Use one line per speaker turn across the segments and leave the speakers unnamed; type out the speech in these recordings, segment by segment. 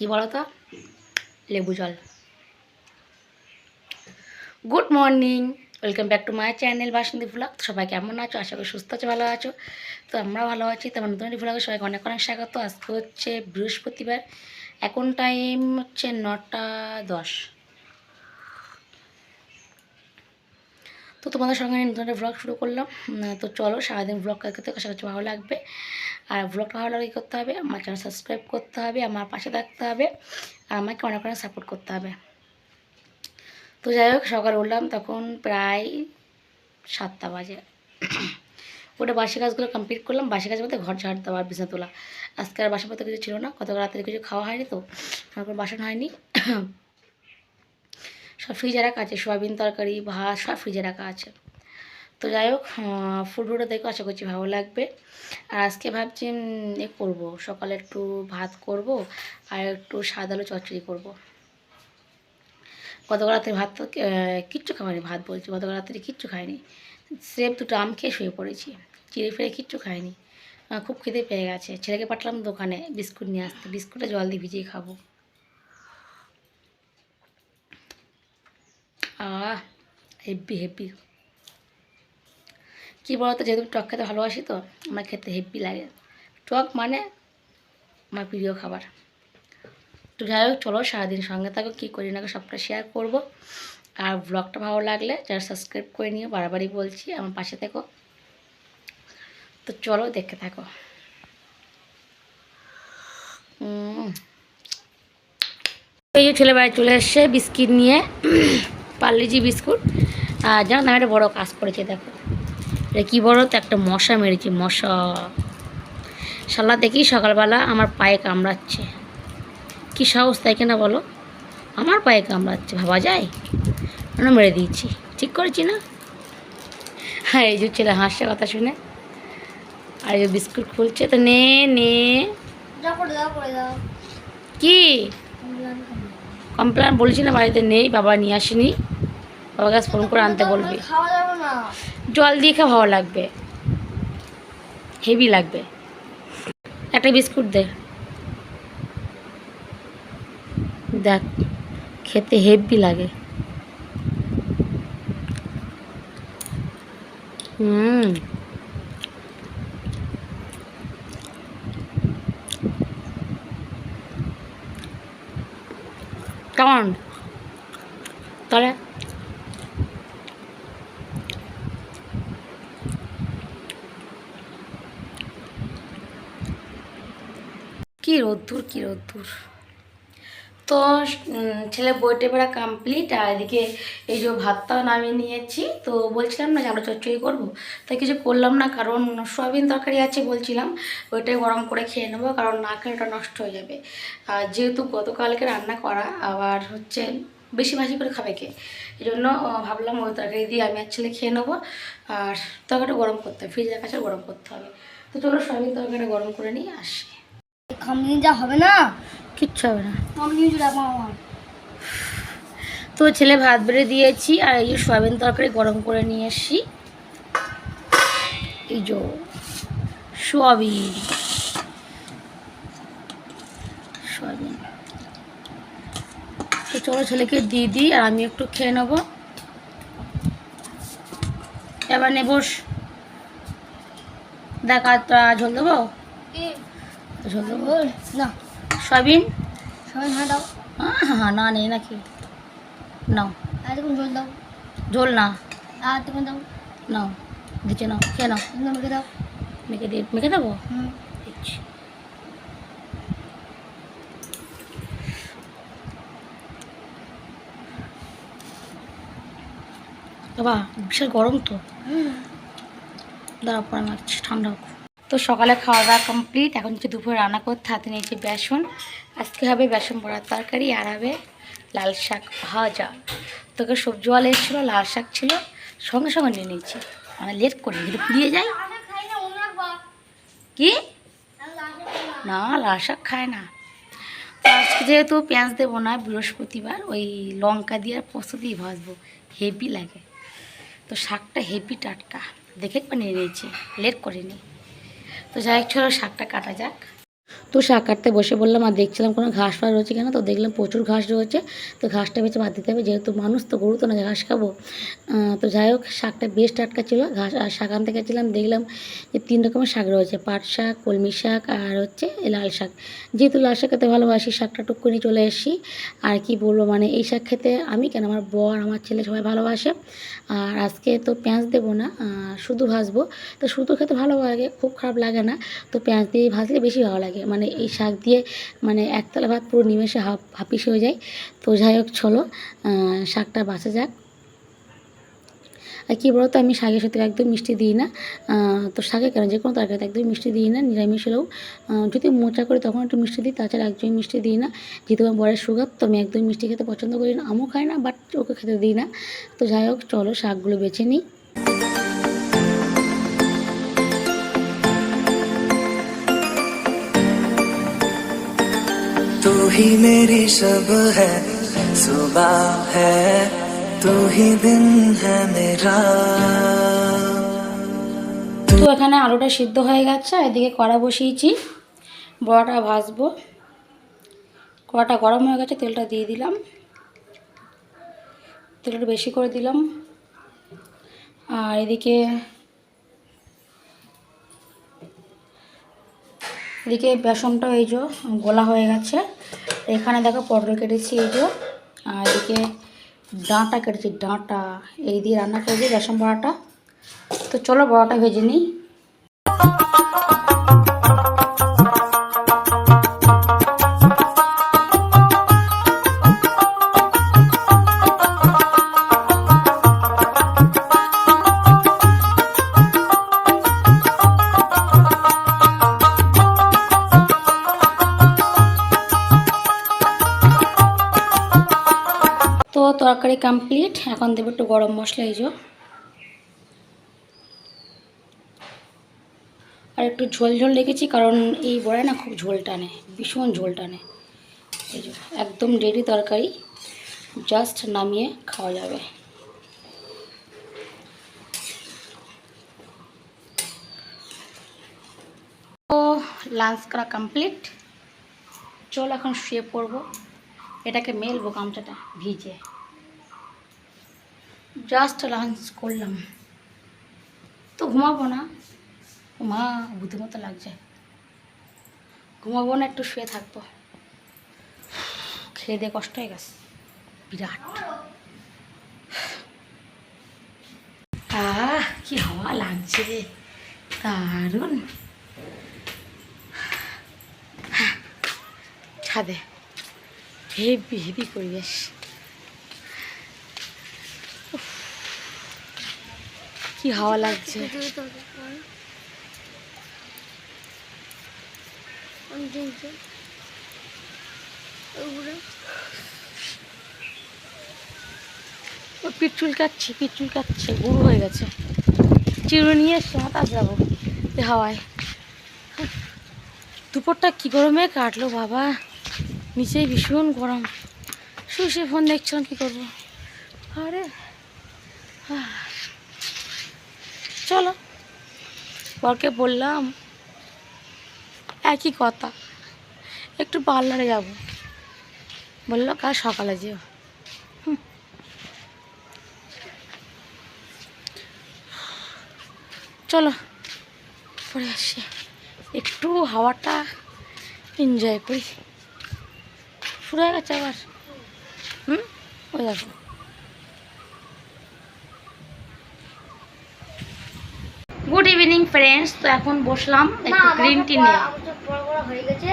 কি বলতো? লেবু জল। Good morning welcome back to my channel Basanti vlog সবাই কেমন আছো? আশা করি সুস্থ আছো, ভালো আছো। তো আমরা ভালো আছি। তোমার নতুন ভ্লগে সবাইকে অনেক অনেক স্বাগত। আজকে হচ্ছে বৃহস্পতিবার। এখন টাইম হচ্ছে নটা দশ। তো তোমাদের সঙ্গে নতুন ভ্লগ শুরু করলাম। তো চলো সারাদিন ভ্লগ করতে আশা করছি ভালো লাগবে। আর ভ্লগটা ভালো লাগলে কী করতে হবে? আমার চ্যানেল সাবস্ক্রাইব করতে হবে, আমার পাশে থাকতে হবে, আর আমাকে অনেক অনেক সাপোর্ট করতে হবে। তো যাই হোক, সকালে উঠলাম, তখন প্রায় সাতটা বাজে। ওটা বাসি কাজগুলো কমপ্লিট করলাম। বাসি কাজের মধ্যে ঘর ঝাড় দেওয়ার বিছানা তোলা। আজকে আর বাসাপত্র কিছু ছিল না গত রাতে কিছু খাওয়া হয়নি তো কোনো বাসন হয়নি। সব ফ্রিজে রাখা আছে, সয়াবিন তরকারি, ভাত, সব ফ্রিজে রাখা আছে। তো যাই হোক ফুডগুলো দেখো, আশা করছি ভালো লাগবে। আর আজকে ভাবছি এ করব। সকালে একটু ভাত করব, আর একটু সাদা আলু চচ্চড়ি করব। গতকাল রাতে ভাত তো কিচ্ছু খাওয়ানি ভাত বলছি। গতকাল রাত্রে কিচ্ছু খাইনি। স্রেফ দুটো আম খেয়ে শুয়ে পড়েছি। চিড়ে ফিরে কিচ্ছু খাইনি। খুব খিদে পেয়ে গেছে। ছেলেকে পাঠালাম দোকানে, বিস্কুট নিয়ে আসতে। বিস্কুটে জল দিয়ে ভিজিয়ে খাব। আহ হেব্বি হেব্বি কী বলতো, যেহেতু টক খেতে ভালোবাসি তো, আমার খেতে হেব্বি লাগে। টক মানে আমার প্রিয় খাবার। তো যাই হোক, চলো সারাদিন সঙ্গে থাকো, কী করি না সবটা শেয়ার করব। আর ব্লগটা ভালো লাগলে যারা সাবস্ক্রাইব করে নিও বারবারই বলছি, আমার পাশে থেকো। তো চলো দেখে থাকো। এই যে ছেলে চলে এসছে বিস্কিট নিয়ে। পার্লিজি বিস্কুট। আর জানো না একটা বড়ো কাজ করেছে দেখো। এটা কী বড় তো একটা মশা মেরেছে মশা। শালা দেখি সকালবেলা আমার পায়ে কামড়াচ্ছে। কী সাহস তাই কিনা বলো? আমার পায়ে কামড়াচ্ছে ভাবা যায়? আমরা মেরে দিয়েছি? ঠিক করেছি না? হ্যাঁ এই যে ছেলে হাসছে কথা শুনে। আর এই যে বিস্কুট খুলছে তো নে নে। কি? কমপ্লেন বলছি না বাড়িতে নেই বাবা নিয়ে আসেনি। বাবাকে আজ ফোন করে আনতে বলবি। জল দিয়ে খা ভালো লাগবে। হেভি লাগবে। একটা বিস্কুট দে। দেখ, খেতে হেভি লাগে। হুম। কেমন তাহলে কি রোদ্দুর কি রোদ্দুর তো ছেলে বইটে পড়া কমপ্লিট আর এদিকে এই যে ভাতটাও নামিয়ে নিয়েছি। তো বলছিলাম না যে আমরা চচ্চড়ি করব, তাই কিছু করলাম না, কারণ সয়াবিন তরকারি আছে বলছিলাম, ওইটাই গরম করে খেয়ে নেব, কারণ না খেলে ওটা নষ্ট হয়ে যাবে। আর যেহেতু গতকালকে রান্না করা, আবার হচ্ছে বেশি ভাজি করে খাবে কে? এই জন্য ভাবলাম ওই তরকারি দিয়ে আমি আর ছেলে খেয়ে নেব, আর তরকারিটা গরম করতে হবে ফ্রিজের কাছে গরম করতে হবে। তো চলো সয়াবিন তরকারিটা গরম করে নিয়ে আসি।
খামনি যা হবে না?
কিচ্ছু হবে না। তো ছেলে ভাত বেড়ে দিয়েছি আর এই সয়াবিন তরকারি গরম করে নিয়ে এসছি। এই যে সোয়াবিন। সোয়াবিন। তো চলো ছেলেকে দিয়ে দিই আর আমি একটু খেয়ে নেব। এবার নেবস দেখা ঝোল দেবো?
না।
সয়াবিন?
হ্যাঁ দাও।
হ্যাঁ না নেই নাকি? নাও।
আর জল দাও।
ঝোল না?
আর দাও।
নাও দিচ্ছে নাও খেয়ে নাও।
মেখে দাও।
মেখে দিয়ে মেখে দেবো?
হুম।
দিচ্ছি বাবা বিশাল গরম তো। দাঁড়া পরে মারছি ঠান্ডা হোক। তো সকালে খাওয়া দাওয়া কমপ্লিট এখন হচ্ছে দুপুরে রান্না করতে হাতে নিয়েছি বেসন। আজকে হবে বেসন বড়ার তরকারি, আর হবে লাল শাক ভাজা। তোকে সবজি সবজিওয়ালা এসেছিল, লাল শাক ছিল, সঙ্গে সঙ্গে নিয়ে নিয়েছি। আমি লেট করি
না মনে রাখবা
কি? না, লাল শাক খায় না। আজকে যেহেতু পেঁয়াজ দেবো না, বৃহস্পতিবার ওই লঙ্কা দিয়ে আর পোস্ত দিয়ে ভাজবো। হেভি লাগে। তো শাকটা হেভি টাটকা। দেখে নিয়ে নিয়েছি। লেট করিনি তো যাই হোক শাকটা কাটা যাক। তো শাক কাটতে বসে বললাম, আর দেখছিলাম কোনো ঘাস ফাস রয়েছে কেন? তো দেখলাম প্রচুর ঘাস রয়েছে, তো ঘাসটা বেছে বাদ দিতে হবে, যেহেতু মানুষ তো গরু তো না ঘাস খাব। তো যাই হোক, শাকটা বেশ টাটকা ছিল, ঘাস, আর শাক আনতে গেছিলাম, দেখলাম যে তিন রকমের শাক রয়েছে, পাট শাক, কলমি শাক, আর হচ্ছে লাল শাক। যেহেতু লাল শাক খেতে ভালোবাসি, শাকটা টুক করে চলে এসেছি আর কি বলব মানে এই শাক খেতে আমি কেন, আমার বর, আমার ছেলে সবাই ভালোবাসে, আর আজকে তো পেঁয়াজ দেবো না শুধু ভাজবো। তো শুধু খেতে ভালো লাগে, খুব খারাপ লাগে না, তো পেঁয়াজ দিয়ে ভাজলে বেশি ভালো লাগে মানে এই শাক দিয়ে মানে একতলা ভাত পুরো নিমেষে হাফ, হাফিস হয়ে যায়। তো যাই হোক, চলো শাকটা বাঁচা যাক। আর কী বলতো, আমি শাকের সাথে একদম মিষ্টি দিই না। তো শাকে কেন? যে কোনো তরকারিতে একদম মিষ্টি দিই না, নিরামিষ হলেও। যদি মোচা করি তখন একটু মিষ্টি দিই, তাছাড়া একদমই মিষ্টি দিই না। যেহেতু আমার বরের সুগার তো আমি একদম মিষ্টি খেতে পছন্দ করি না। আমিও খাই না বাট ওকে খেতে দিই না। তো যাই হোক, চলো শাকগুলো বেছে নিই।
ही मेरी सब है सुबह है तू ही दिन है मेरा
তো এখানে আলুটা সিদ্ধ হয়ে গেছে এদিকে কড়া বসিয়েছি বড়াটা ভাজবো কড়াটা গরম হয়ে গেছে তেলটা দিয়ে দিলাম তেলটা বেশি করে দিলাম আর এদিকে এদিকে বেসনটা এই যে গোলা হয়ে গেছে এখানে দেখো পটল কেটেছি, এই যে। আর এদিকে ডাঁটা কেটেছি, ডাঁটা। এই দিয়ে রান্না করেছি বেসন বড়াটা তো চলো বড়াটা ভেজে নিই। তরকারি কমপ্লিট এখন দেবো একটু গরম মশলা, এই আর একটু ঝোল ঝোল রেখেছি, কারণ এই বড়ায় না খুব ঝোল টানে, ভীষণ ঝোল টানে। এই একদম রেডি তরকারি জাস্ট নামিয়ে খাওয়া যাবে। ও লাঞ্চ করা কমপ্লিট চল এখন শুয়ে পড়ব। এটাকে মেলবো গামছাটা ভিজে। জাস্ট লাঞ্চ করলাম। তো ঘুমাবো না? মা বুদ্ধি মতো লাগছে। ঘুমাবো না একটু শুয়ে থাকব। খেয়ে দিয়ে কষ্ট হয়ে গেছে। বিরাট। আহ কি হাওয়া লাগছে। দারুণ। হ্যাঁ, ছাদে। হেভি হেভি পরিবেশ। কি হাওয়া লাগছে? পিটুল কাটছে পিটুল কাটছে গুরু হয়ে গেছে। চিরুনি নিয়ে এসে হাতাস যাব হাওয়ায়। দুপুরটা কি গরমে কাটলো বাবা? নিচেই ভীষণ গরম। শুয়ে ফোন দেখছিলাম, কী করব? আরে, আহ। চলো। বরকে বললাম, একই কথা, একটু পার্লারে যাব। বলল, কাল সকালে যেও। চলো, পরে আসি। একটু হাওয়াটা এনজয় করি। হয়ে গেছে আবার। হুম? ওই দেখো গুড ইভিনিং ফ্রেন্ডস তো এখন বসলাম একটু গ্রিন টি নিয়ে।
বড় বড় হয়ে গেছে।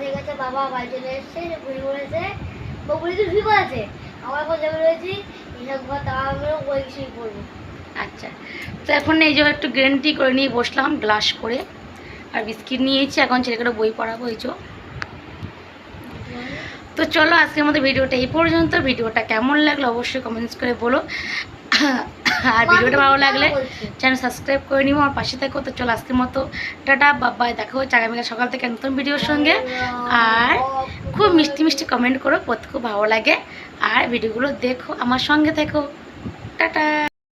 হয়ে গেছে বাবা বাড়ি চলে এসছে ঘুরে ঘুরেছে বকুড়ি তো শুয়ে আছে আমার এখন যাবে রয়েছি এইসব ঘর তাহলে ওই শুয়ে পড়ব
আচ্ছা। তো এখন এই যে একটু গ্রিন টি করে নিয়ে বসলাম গ্লাস করে। আর বিস্কিট নিয়েছি এখন ছেলেকে বই পড়াবো এই তো চলো আজকের মতো ভিডিওটা এই পর্যন্ত। ভিডিওটা কেমন লাগল অবশ্যই কমেন্টস করে বলো। আর ভিডিওটা ভালো লাগলে চ্যানেল সাবস্ক্রাইব করে নিবো আর পাশে থেকো তো চলো আজকের মতো। টাটা বাবাই দেখা হচ্ছে আগামীকাল সকাল থেকে নতুন ভিডিওর সঙ্গে। আর খুব মিষ্টি মিষ্টি কমেন্ট করো পথ খুব ভালো লাগে। আর ভিডিওগুলো দেখো, আমার সঙ্গে থেকো। টাটা।